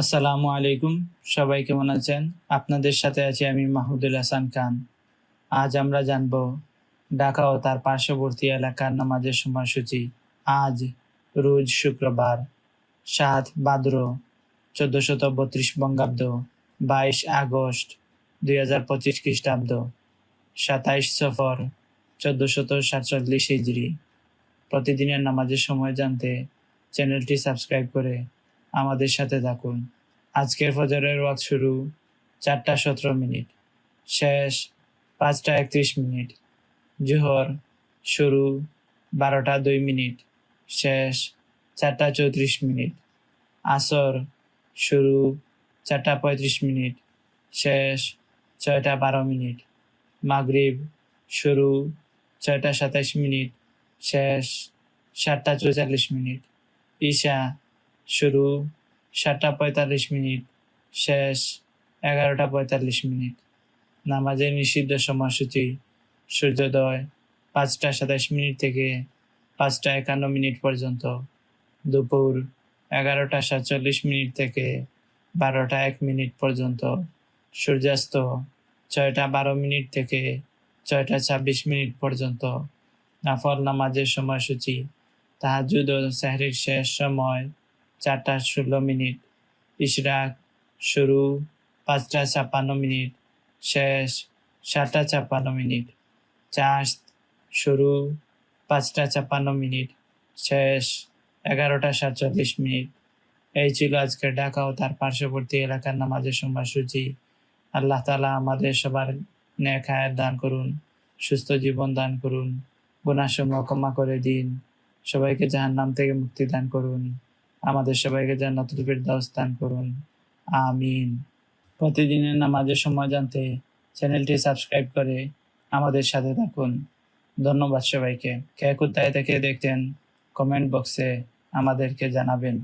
আসসালামু আলাইকুম, সবাই কেমন আছেন? আপনাদের সাথে আছি আমি মাহমুদুল হাসান খান। আজ আমরা জানব ঢাকা ও তার পার্শ্ববর্তী এলাকার নামাজের সময়সূচি। আজ রোজ শুক্রবার, সাত ভাদ্র চোদ্দশত বত্রিশ বঙ্গাব্দ, বাইশ আগস্ট, দুই হাজার পঁচিশ খ্রিস্টাব্দ, সাতাইশ সফর, চোদ্দশত সাতচল্লিশ হিজড়ি প্রতিদিনের নামাজের সময় জানতে চ্যানেলটি সাবস্ক্রাইব করে আমাদের সাথে থাকুন। আজকের ফজরের ওয়াক্ত শুরু চারটা সতেরো মিনিট। শেষ পাঁচটা একত্রিশ মিনিট। জোহর শুরু বারোটা দুই মিনিট। শেষ চারটা চৌত্রিশ মিনিট। আসর শুরু চারটা পঁয়ত্রিশ মিনিট। শেষ ছয়টা বারো মিনিট। মাগরিব শুরু ছয়টা সাতাইশ মিনিট। শেষ সাতটা চৌচল্লিশ মিনিট। ঈশা শুরু, সাতটা পঁয়তাল্লিশ মিনিট, শেষ এগারোটা পঁয়তাল্লিশ মিনিট। নামাজের নিষিদ্ধ সময়সূচি, সূর্যোদয় পাঁচটা সাতাশ মিনিট থেকে পাঁচটা একান্ন মিনিট পর্যন্ত। দুপুর এগারোটা সাতচল্লিশ মিনিট থেকে বারোটা এক মিনিট পর্যন্ত। সূর্যাস্ত ছয়টা বারো মিনিট থেকে ছয়টা ছাব্বিশ মিনিট পর্যন্ত। নাফল নামাজের সময়সূচি, তাহাজুদ ও সাহরির শেষ সময় চারটা ষোলো মিনিট ইশরাক শুরু পাঁচটা ছাপ্পান্ন মিনিট, শেষ সাতটা ছাপ্পান্ন মিনিট চাষ শুরু পাঁচটা ছাপ্পান্ন মিনিট, শেষ এগারোটা সাতচল্লিশ মিনিট। এই ছিল আজকের ঢাকা ও তার পার্শ্ববর্তী এলাকার নামাজের সময়সূচি আল্লাহ তালা আমাদের সবার ন্যাক দান করুন, সুস্থ জীবন দান করুন গুণাসমূহ ক্ষমা করে দিন, সবাইকে জাহান নাম থেকে মুক্তি দান করুন। আমাদের সবাইকে জান্নাতুল ফিরদাউস দান করুন। আমিন। প্রতিদিনের নামাজের সময় জানতে চ্যানেলটি সাবস্ক্রাইব করে আমাদের সাথে থাকুন। ধন্যবাদ সবাইকে। কে কোথায় থেকে দেখতেন কমেন্ট বক্সে আমাদেরকে জানাবেন।